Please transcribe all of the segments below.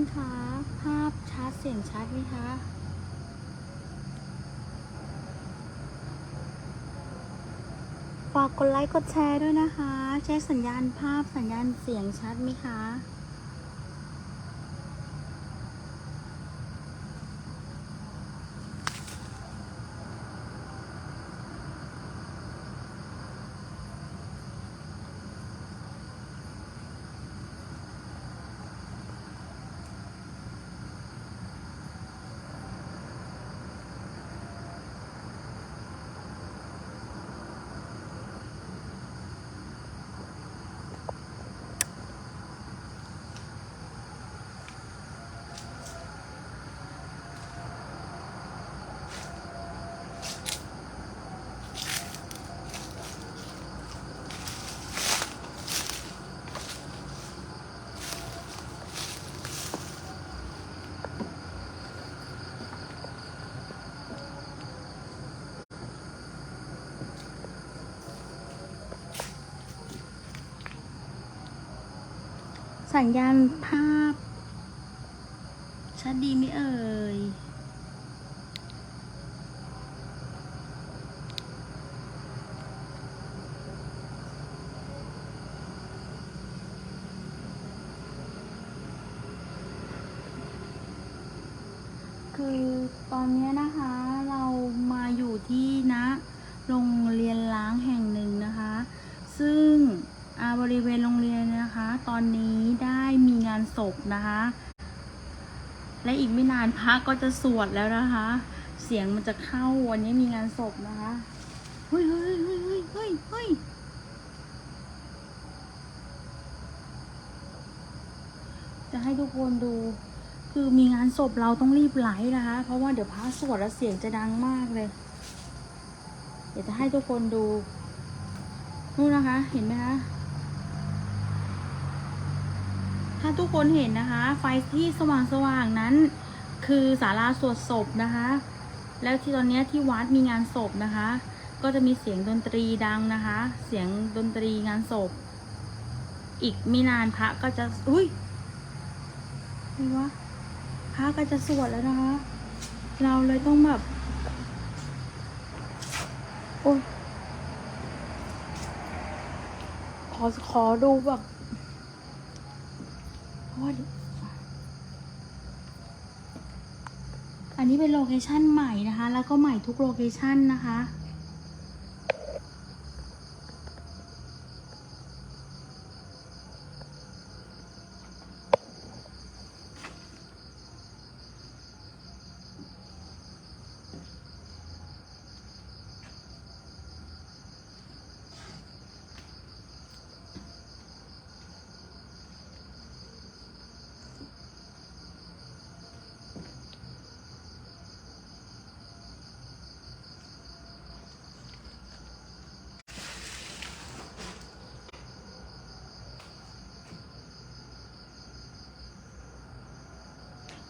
คนคะ ภาพชัดเสียงชัดไหมคะ ฝากกดไลค์กดแชร์ด้วยนะคะ แชร์สัญญาณภาพสัญญาณเสียงชัดไหมคะ สัญญาณภาพชัดดีไหมเอ่ย คือตอนนี้นะคะ เรามาอยู่ที่นะโรงเรียนล้างแห่งหนึ่งนะคะ ซึ่งอ่าบริเวณโรงเรียนนะคะ ตอนนี้ได้มีงานศพนะคะ และอีกไม่นานพระ ก็จะสวดแล้วนะคะ เสียงมันจะเข้าวันนี้มีงานศพนะคะเฮ้ยเฮ้ยเฮ้ยเฮ้ยเฮ้ยเฮ้ยจะให้ทุกคนดู คือมีงานศพเราต้องรีบไลฟ์นะคะ เพราะว่าเดี๋ยวพระสวดแล้วเสียงจะดังมากเลย เดี๋ยวจะให้ทุกคนดูนู่นนะคะ เห็นไหมคะถ้าทุกคนเห็นนะคะ ไฟที่สว่างๆนั้น คือศาลาสวดศพนะคะ แล้วที่ตอนนี้ที่วัดมีงานศพนะคะ ก็จะมีเสียงดนตรีดังนะคะ เสียงดนตรีงานศพ อีกไม่นานพระก็จะอุ้ยเห็นวะพระก็จะสวดแล้วนะคะ เราเลยต้องแบบโอ้ยขอขอดูแบบเพราะว่าเดี๋ย อันนี้เป็นโลเคชันใหม่นะคะ แล้วก็ใหม่ทุกโลเคชันนะคะ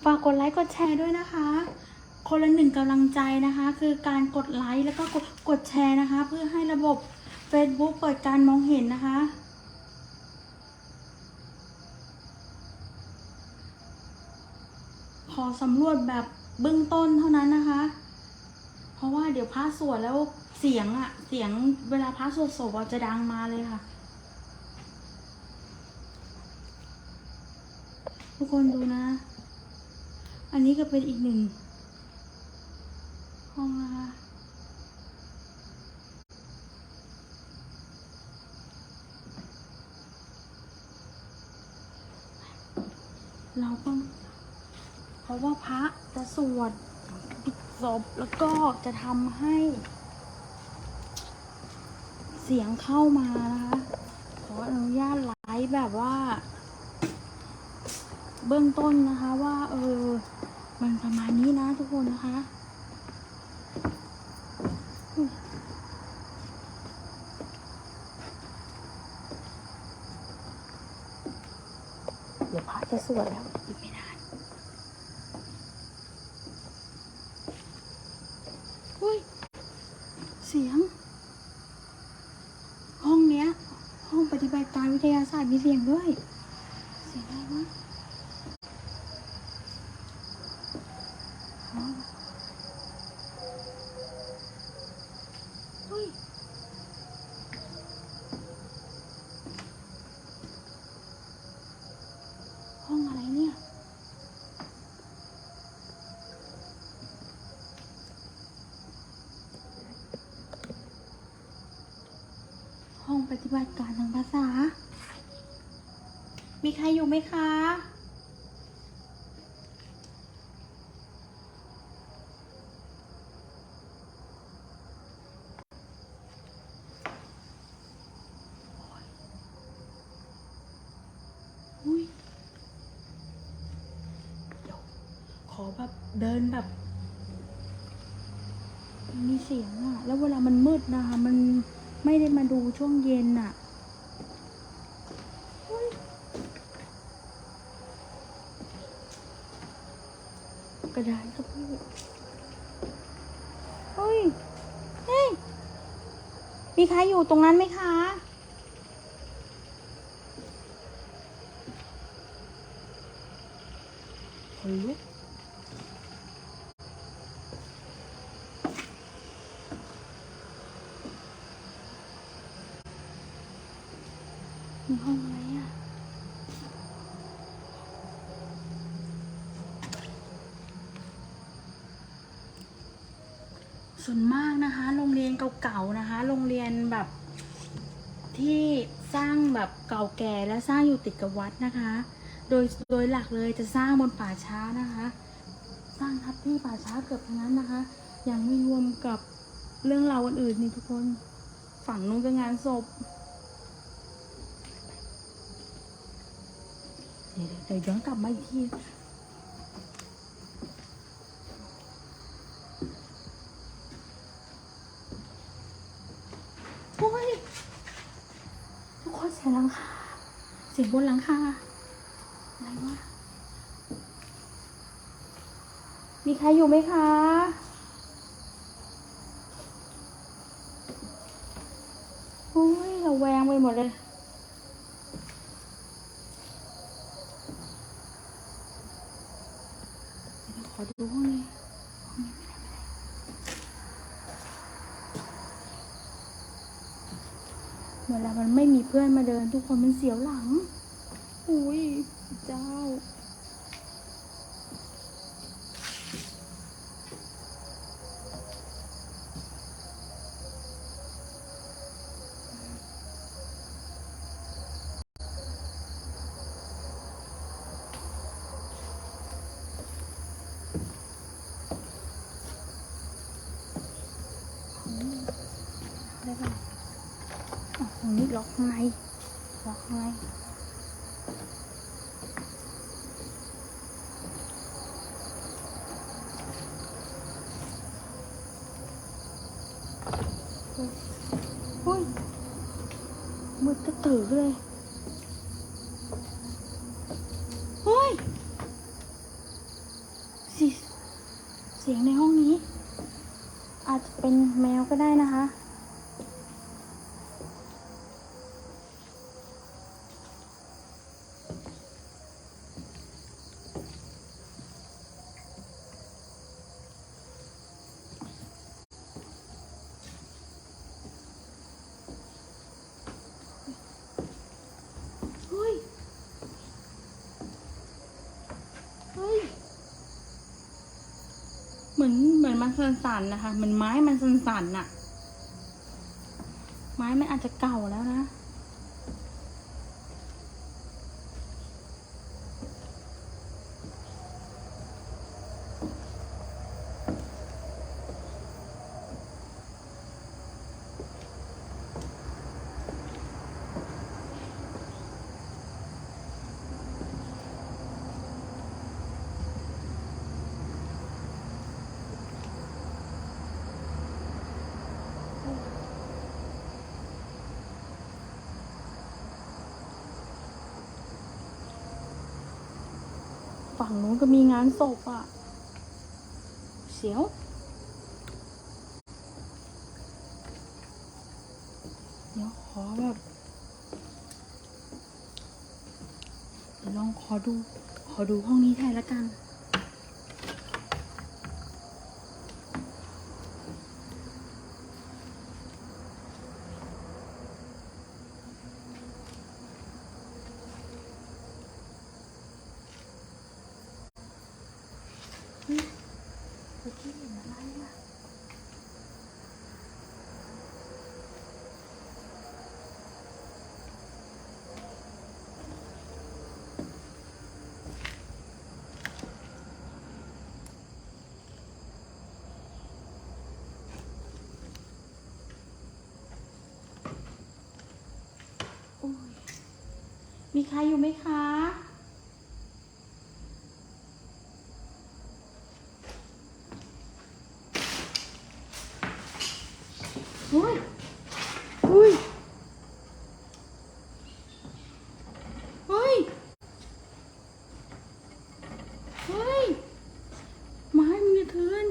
ฝากกดไลค์กดแชร์ด้วยนะคะ คนละหนึ่งกำลังใจนะคะ คือการกดไลค์แล้วก็กดกดแชร์นะคะ เพื่อให้ระบบ Facebook เปิดการมองเห็นนะคะขอสำรวจแบบเบื้องต้นเท่านั้นนะคะ เพราะว่าเดี๋ยวพระสวดแล้วเสียงอะเสียงเวลาพระสวดศพจะดังมาเลยค่ะ ทุกคนดูนะ อันนี้ก็เป็นอีกหนึ่งห้องนะคะ เราก็เพราะว่าพระจะสวดปิดศพแล้วก็จะทำให้ เสียงเข้ามานะคะ ขออนุญาตไลฟ์แบบว่า เบื้องต้นนะคะว่า เออ มันประมาณนี้นะทุกคนนะคะเดี๋ยวพระจะสวดแล้วอีกไม่นานอุ้ย เสียง ห้องเนี้ย ห้องปฏิบัติการวิทยาศาสตร์มีเสียงด้วย เสียงอะไรวะ ฏิบัติการทางภาษา มีใครอยู่ ไหมคะ อุ้ยเดี๋ยวขอแบบเดินแบบ มีเสียงอะแล้วเวลามันมืดนะคะ มันไม่ได้มาดูช่วงเย็นอะเฮ้ยก ระดานครับพี่เฮ้ย เฮ้ย มีใครอยู่ตรงนั้นไหมคะ คนลุกมีห้องอะไรอะ ส่วนมากนะคะ โรงเรียนเก่าๆนะคะ โรงเรียนแบบที่สร้าง แบบเก่าแก่และสร้างอยู่ติดกับวัดนะคะ โดยโดยหลักเลยจะสร้างบนป่าช้านะคะ สร้างทับที่ป่าช้าเกือบทั้งนั้นนะคะ ยังไม่รวมกับเรื่องราวอื่นๆนี่ทุกคนฝั่งนู้นก็งานศพเดี๋ยวเดี๋ยวย้อนกลับมาอีกที โอ้ย ทุกคนเสียงหลังคาเสียงบนหลังคาอะไรวะมีใครอยู่ไหมคะโอ้ยระแวงไปหมดเลย เดี๋ยวขอดูห้องนี้ห้องนี้ไม่ได้ไม่ได้เวลา มีเพื่อนมาเดินทุกคนมันเสียวหลัง อุ้ยเจ้า ได้ป่ะอ๋อตรงนี้ล็อกข้างใน ล็อกข้างใน เฮ้ยเฮ้ยมืดกระตือเลย เฮ้ยเสิเสียงในห้องนี้ อาจจะเป็นแม วก็ได้นะคะ เฮ้ย เฮ้ย เหมือนเหมือนมัน สั่นๆนะคะ มันไม้มันสั่นๆน่ะ ไม้มันอาจจะเก่าแล้วนะ ฝั่งนู้นก็มีงานศพอะ เสียวเดี๋ยวขอแบบลองขอดู ขอดูห้องนี้แทนละกัน เฮ้ยเมื่อกี้เห็นอะไรอะ มีใครอยู่ไหมคะเฮ้ยเฮ้ยเฮ้ย เฮ้ย ไม้มึงจะเทือน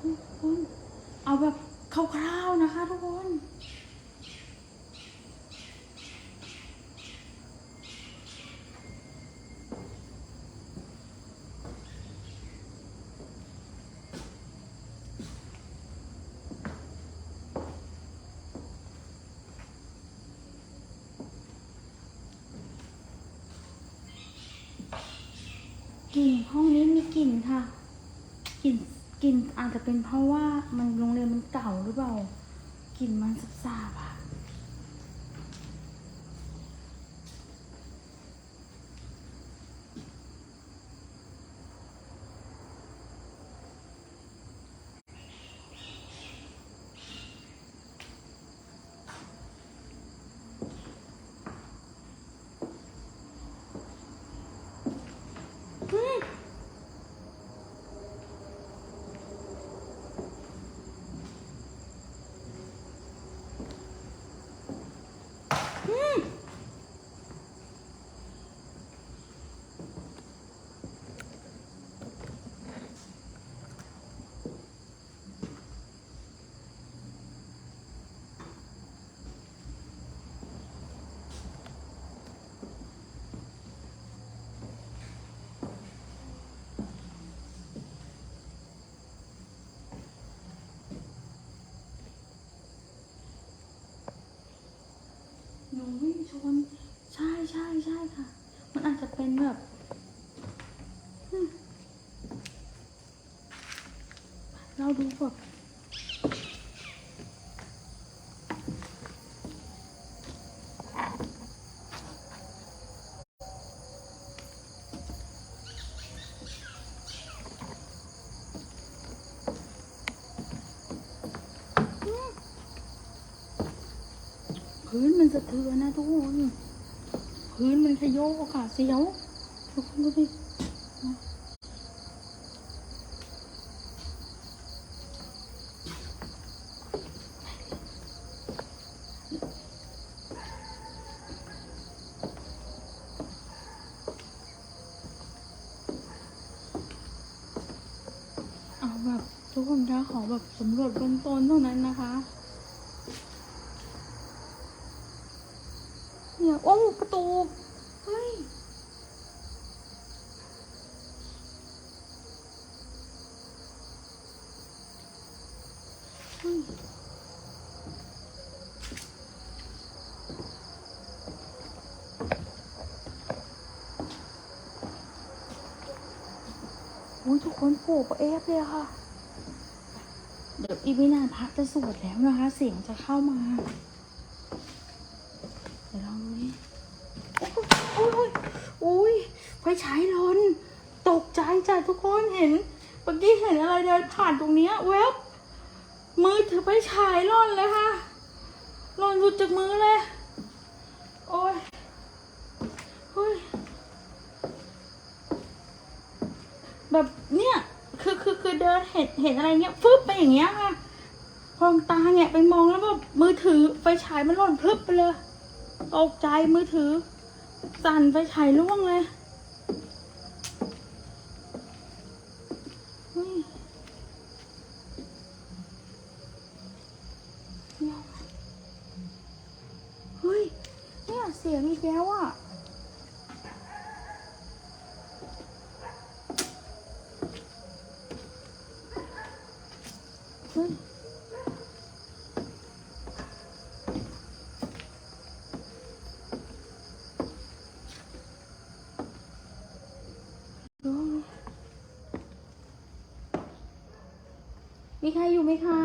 ทุกคน เอาแบบคร่าวๆนะคะทุกคน กลิ่นห้องนี้มีกลิ่นค่ะกลิ่นกลิ่นอาจจะเป็นเพราะว่ามันโรงเรียนมันเก่าหรือเปล่ากลิ่นมันสาบๆอะอืมอืมหนูวิ่ง ชน ใช่ใช่ใช่ค่ะ มันอาจจะเป็นแบบเราดูแบบ สะเทือนนะทุกคนพื้นมันขยโยกอะค่ะเสียวทุกคนดูดิเอาแบบทุกคนคะขอแบบสำรวจเบื้องต้นเท่านั้นนะคะ เนี่ยโอ้ประตู เฮ้ย เฮ้ย โอ้ยทุ กคนโผล่ประเอฟเลยค่ะ เดี๋ยวอีกไม่นานพระจะสวดแล้วนะคะ เสียงจะเข้ามา เดี๋ยวลองดูนี่โอ้ยโอ้ยโอ้ยไฟฉายหลนตกใจจ้ะทุกคนเห็นเมื่อกี้เห็นอะไรเดินผ่านตรงเนี้ยแวบมือถือไฟฉายล่นเลยค่ะล่นหลุดจากมือเลย โอ้ยเฮ้ยแบบ ห็นเห็นอะไรเงี้ยฟึบไปอย่างเงี้ยค่ะพองตาเนี่ยไปมองแล้วแบบมือถือไฟฉายมันหล่นพลึบไปเลยตกใจมือถือ สั่นไฟฉายล่วงเลยเฮ้ยเดี๋ยวเฮ้ย เนี่ยเสียงอีกแล้วอะ เฮ้ย ดู มีใครอยู่ไหมคะ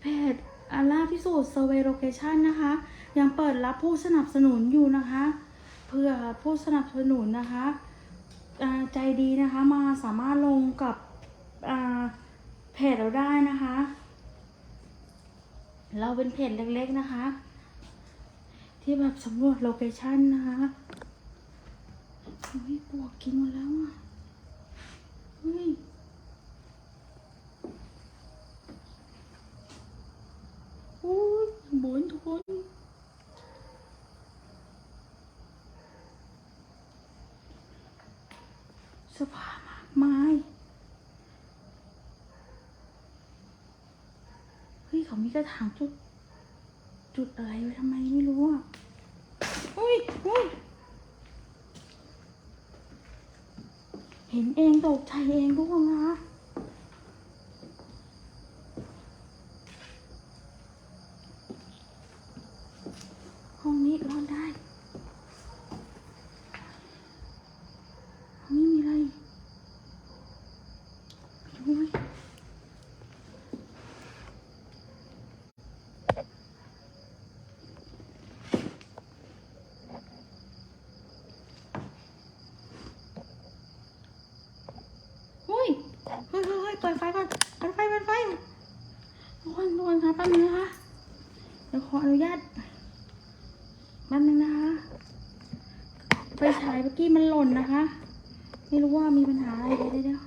เพจอาล่าพิสูจน์เซอร์เวย์โลเคชันนะคะ ยังเปิดรับผู้สนับสนุนอยู่นะคะ เพื่อผู้สนับสนุนนะคะใจดีนะคะมาสามารถลงกับเพจเราได้นะคะ เราเป็นเพจเล็กๆนะคะ ที่แบบสำรวจโลเคชั่นนะคะเฮ้ยปวกกินหมดแล้วอะเฮ้ยโอ้ยบนทุกคน สภาพมากมายเฮ้ยเขามีกระถางจุด จุดอะไรไว้ทำไมไม่รู้อะอุ้ยอุ้ยเห็นเองตกใจเองทุกคนนะห้องนี้รอดได้ห้องนี้มีอะไรอุ้ย เฮ้ย เฮ้ยเฮ้ยเฮ้ยเปิดไฟก่อนเปิดไฟเปิดไฟ ทุกคนทุกคนคะแป๊บนึงนะคะเดี๋ยวขออนุญาตแป๊บนึงนะคะไฟฉายเมื่อกี้มันหล่นนะคะ ไม่รู้ว่ามีปัญหาอะไรเดี๋ยวเดี๋ยวเดี๋ยว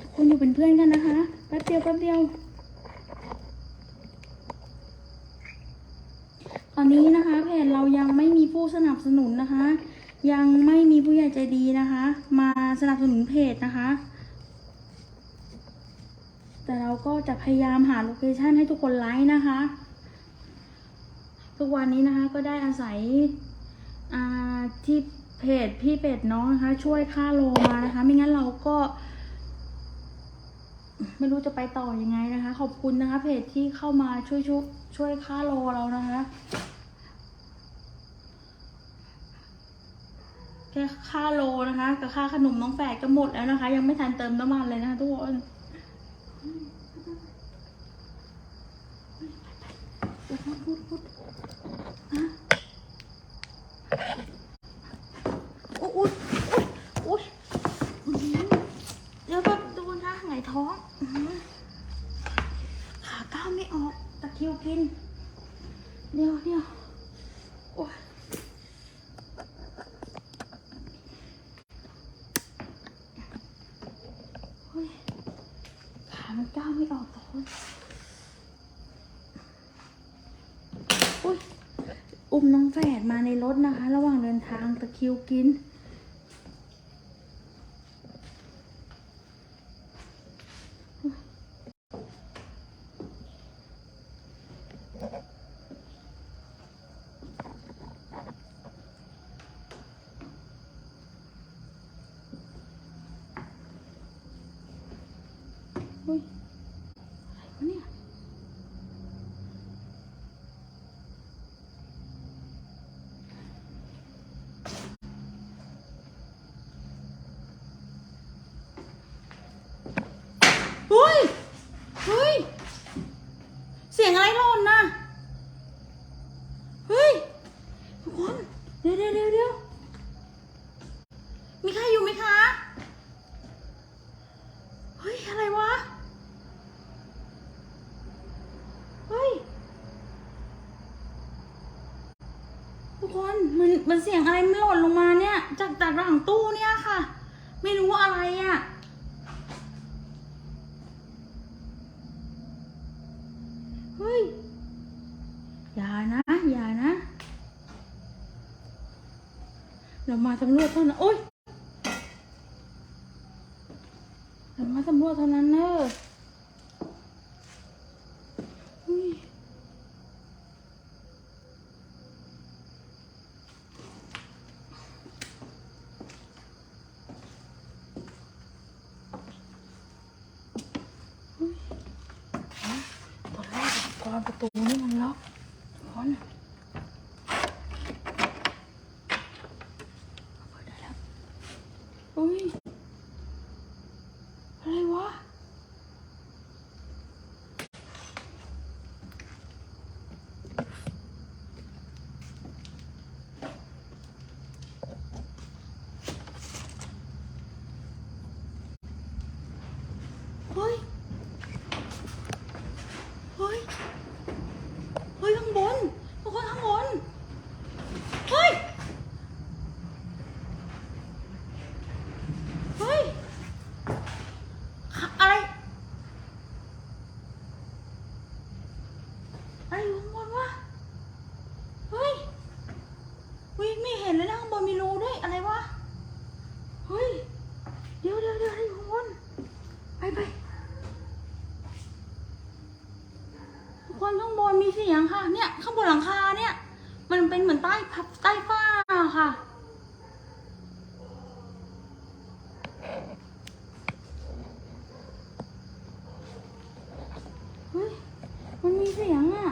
ทุกคนอยู่เป็นเพื่อนกันนะคะแป๊บเดียวแป๊บเดียว ตอนนี้นะคะเพจเรายังไม่มีผู้สนับสนุนนะคะ ยังไม่มีผู้ใหญ่ใจดีนะคะ มาสนับสนุนเพจนะคะ แต่เราก็จะพยายามหาโลเคชันให้ทุกคนไลค์นะคะ ทุกวันนี้นะคะก็ได้อาศัยที่เพจพี่เป็ดน้องนะคะ ช่วยค่าโลมานะคะ ไม่งั้นเราก็ ไม่รู้จะไปต่ออยังไงนะคะ ขอบคุณนะคะ เพจที่เข้ามาช่วยช่วยช่วยค่าโลเรานะคะ แค่ค่าโลนะคะ กับค่าขนมน้องแฝดก็หมดแล้วนะคะ ยังไม่ทันเติมน้ำมันเลยนะคะทุกคนพูดพูดพูดฮะอุ๊ยอุ๊ยอุ๊ยอุ๊ยเดี๋ยวแบบดูนะไงายท้องอื้อหือขาก้าวไม่ออกตะคริวกิน เดี๋ยวเดี๋ยวโอ้ย เฮ้ยขามันก้าวไม่ออกทุกคนอุ้ย อุ้มน้องแฝดมาในร ถนะคะ ระหว่างเดินทางตะคิวกิน เฮ้ย อะไรวะเนี่ย เฮ้ย เฮ้ย เสียงอะไรหล่นนะเฮ้ย ทุกคน เดี๋ยวเดี๋ยวเดี๋ยวเดี๋ยวมีใครอยู่ไหมคะ เฮ้ย อะไรวะ เฮ้ย ทุกคน มัน มันเสียงอะไรมันหล่นลงมาเนี่ย จากจากหลังตู้เนี่ยค่ะ ไม่รู้ว่าอะไรอะ่ะ เฮ้ย อย่านะ อย่านะ เรามาสำรวจเท่านั้นโอ๊ยเรามาสำรวจเท่านั้นเนอะเฮ้ยตอนแรกกรอนประตูนี่มันล็อกทุกคนเปิดได้แล้วอุ้ย อะไรวะ เเฮ้ย เฮ้ย เฮ้ยข้างบน ทุกคนข้างบน เฮ้ย เฮ้ยอะอะไร อะไรอยู่ข้างบนวะ เฮ้ยวิไม่เห็นเลยนะข้างบนมีรูด้วย อะไรวะ เฮ้ย เดี๋ยวเดี๋ยวเดี๋ยวอะไรอยู่ข้างบน ไปไปทุกคนข้างบนมีเสียงค่ะ เนี่ย ข้างบนห ลังคาเนี่ย มันเป็นเหมือนใต้พับใต้ฝ้าค่ะ เฮ้ย มันมีเสียงอะ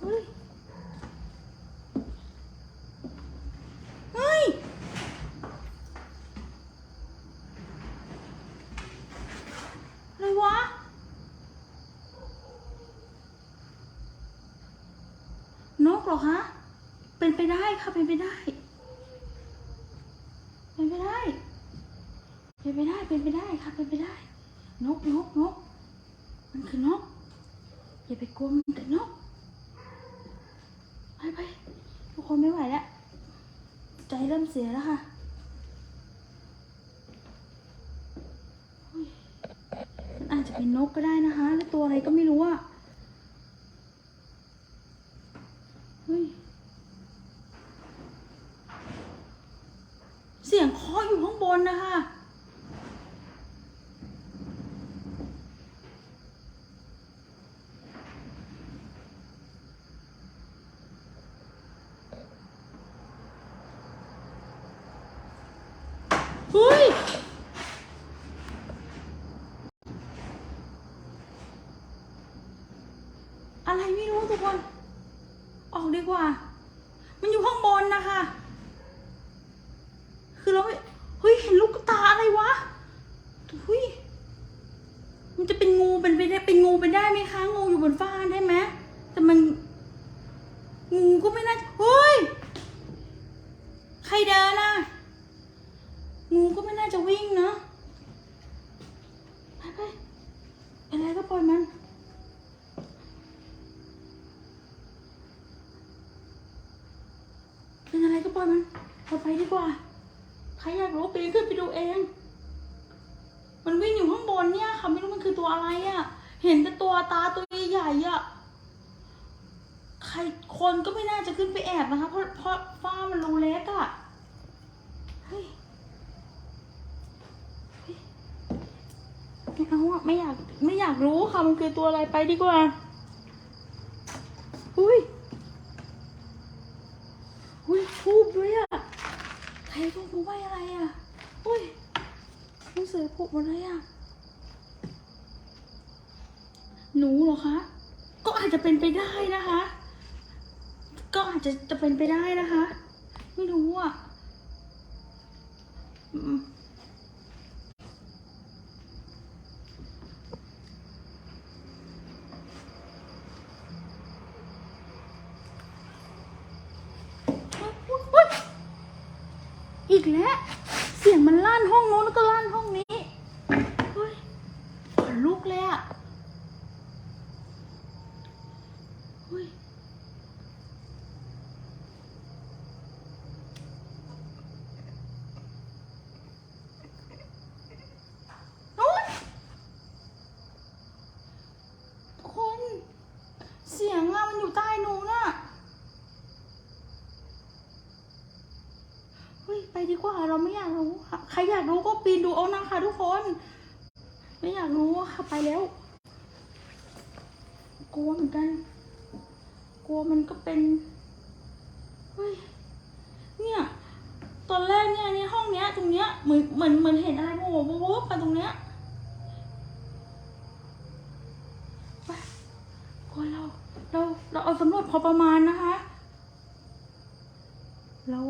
เฮ้ย เฮ้ย อะไรวะ นกเห รอคะ เป็นไปได้ค่ะ เป็นไปได้ เป็นไปได้ เป็นไปได้ เป็นไปได้ค่ะ เป็นไปได้ นกนกนก มันคือนก อย่าไปกลัวมันแต่นก ไปไปทุกคนไม่ไหวแล้ว ใจเริ่มเสียแล้วค่ะมันอาจจะเป็นนกก็ได้นะคะแล้วตัวอะไรก็ไม่รู้อะเฮ้ย เสียงเคาะอยู่ข้างบนนะคะ เฮ้ย อะไรไม่รู้ทุกคน ออกดีกว่า มันอยู่ข้างบนนะคะ คือเราไม่เฮ้ย เห็นลูกตาอะไรวะเฮ้ย มันจะเป็นงูเป็นไปได้เป็นงูเป็นได้ไหมคะ งูอยู่บนฟ้าได้ไหมแต่มัน งูก็ไม่น่าเฮ้ย ใครเดินอะ งูก็ไม่น่าจะวิ่งเนอะไปไปเป็นอะไรก็ปล่อยมัน เป็นอะไรก็ปล่อยมันเราไปดีกว่า ใครอยากรู้ปีนขึ้นไปดูเอง มันวิ่งอยู่ข้างบนเนี่ยค่ะ ไม่รู้มันคือตัวอะไรอะ่ะ เห็นแต่ตัวตาตัวใหญ่อะ่ะ ใครคนก็ไม่น่าจะขึ้นไปแอบนะคะ เพราะเพราะฟ้ามันรูเล็กอะ่ะ เฮ้ยไม่เอาอะไม่อยากไม่อยากรู้ค่ะ มันคือตัวอะไรไปดีกว่า อุ้ย ทูบด้วยอะใครก็รู้ว่าอะไรอะอุ้ยหนังสือผูกหมดเลยอะหนูเหรอคะ ก็อาจจะเป็นไปได้นะคะ ก็อาจจะจะเป็นไปได้นะคะ ไม่รู้อะอืม อุ๊ย อีกแล้ว เสียงมันลั่นห้องโน้นแล้วก็ลั่นห้องนี้เฮ้ยขนลุกเลยอะเฮ้ยโอ๊ยทุกคน เสียงอะมันอยู่ใต้นู้นอะ เฮ้ยไปดีกว่าเราไม่อยากรู้ค่ะใครอยากรู้ก็ ปีนดูเอานะคะทุกคน ไม่อยากรู้ค่ะไปแล้ว กลัวเหมือนกัน กลัวมันก็เป็นเฮ้ยเนี่ยตอนแรกเนี่ยในห้องเนี้ย ตรงเนี้ยเหมือนเหมือนเหมือนเห็นอะไรโผล่โว้บมาตรงเนี้ยไปคนเราเราเราเอาสำรวจพอประมาณนะคะ เรา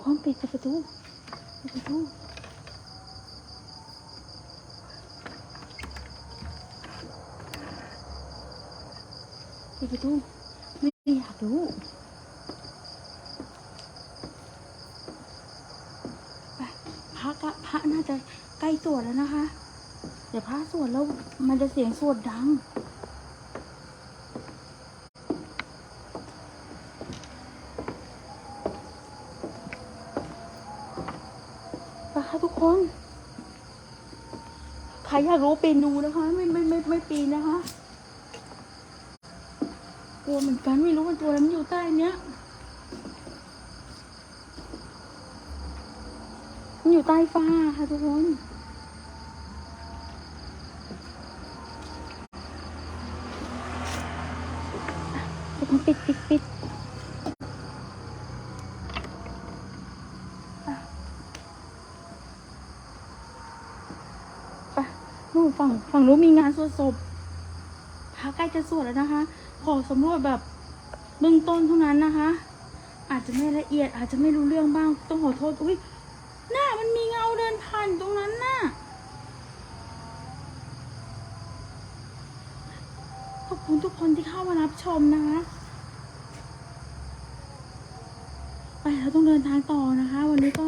ความ ปิ ดประตูปิดประตูปิดประตูไม่อยากรู้ไปพระกะพระน่าจะใกล้สวดแล้วนะคะ เดี๋ยวพระสวดแล้วมันจะเสียงสวดดัง นะค่ะทุกคนใครอยากรู้ปีนดูนะคะ ไม่ไม่ไม่ไม่ปีนนะคะกลัวเหมือนกันไม่รู้มันตัวอะไรมันอยู่ใต้เนี้ยมันอยู่ใต้ฟ้าค่ะทุกคนทุกคนปิดปิดปิดไปนู่น ฝั่งนู้นมีงานสวดศพพระใกล้จะสวดแล้วนะคะ ขอสำรวจแบบเบื้องต้นเท่านั้นนะคะ อาจจะไม่ละเอียด อาจจะไม่รู้เรื่องบ้าง ต้องขอโทษ อุ้ยหน้ามันมีเงาเดินผ่านตรงนั้นน่ะขอบคุณทุกคนที่เข้ามารับชมนะคะ ไปเราต้องเดินทางต่อนะคะ วันนี้ก็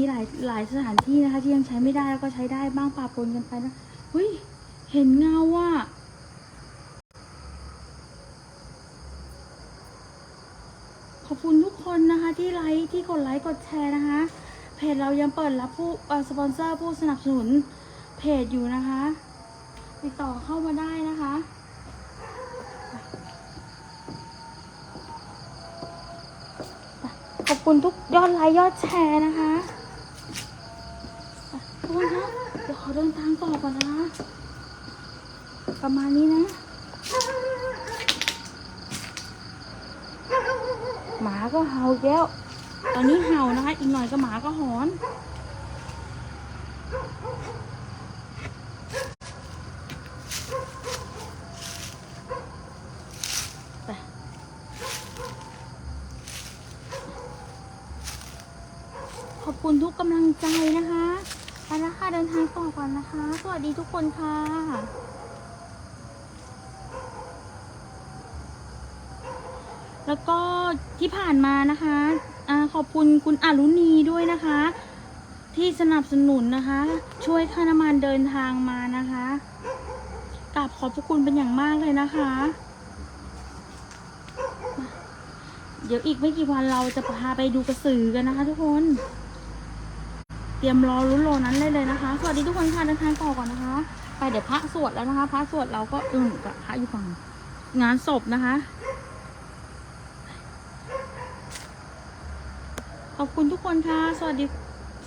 มีหลายหลายสถานที่นะคะ ที่ยังใช้ไม่ได้แล้วก็ใช้ได้บ้างปะปนกันไปนะเฮ้ยเห็นเงาว่ะขอบคุณทุกคนนะคะที่ไลค์ที่กดไลค์กดแชร์นะคะ เพจเรายังเปิดรับผู้สปอนเซอร์ผู้สนับสนุนเพจอยู่นะคะติดต่อเข้ามาได้นะคะขอบคุณทุกยอดไลค์ยอดแชร์นะคะ ทุกคนคะเดี๋ยวขอเดินทางต่อก่อนนะ ประมาณนี้นะ หมาก็เห่าอีกแล้ว ตอนนี้เห่านะคะ อีกหน่อยก็หมาก็หอนไปขอบคุณทุกกำลังใจนะคะ ไปแล้วค่ะเดินทางต่อก่อนนะคะ สวัสดีทุกคนค่ะแล้วก็ที่ผ่านมานะคะอขอบคุณคุณอารุณีด้วยนะคะ ที่สนับสนุนนะคะ ช่วยค่าน้ำมันเดินทางมานะคะกราบขอบพระคุณเป็นอย่างมากเลยนะคะ เดี๋ยวอีกไม่กี่วันเราจะพาไปดูกระสือกันนะคะทุกคน เตรียมรอรุ้นโลนั้นเลยเลยนะคะ สวัสดีทุกคนค่ะเดินทางต่อก่อนนะคะ ไปเดี๋ยวพระสวดแล้วนะคะ พระสวดเราก็อึ้งกับพระอยู่ฝั่งงานศพนะคะ ขอบคุณทุกคนค่ะ สวัสดี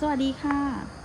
สวัสดีค่ะ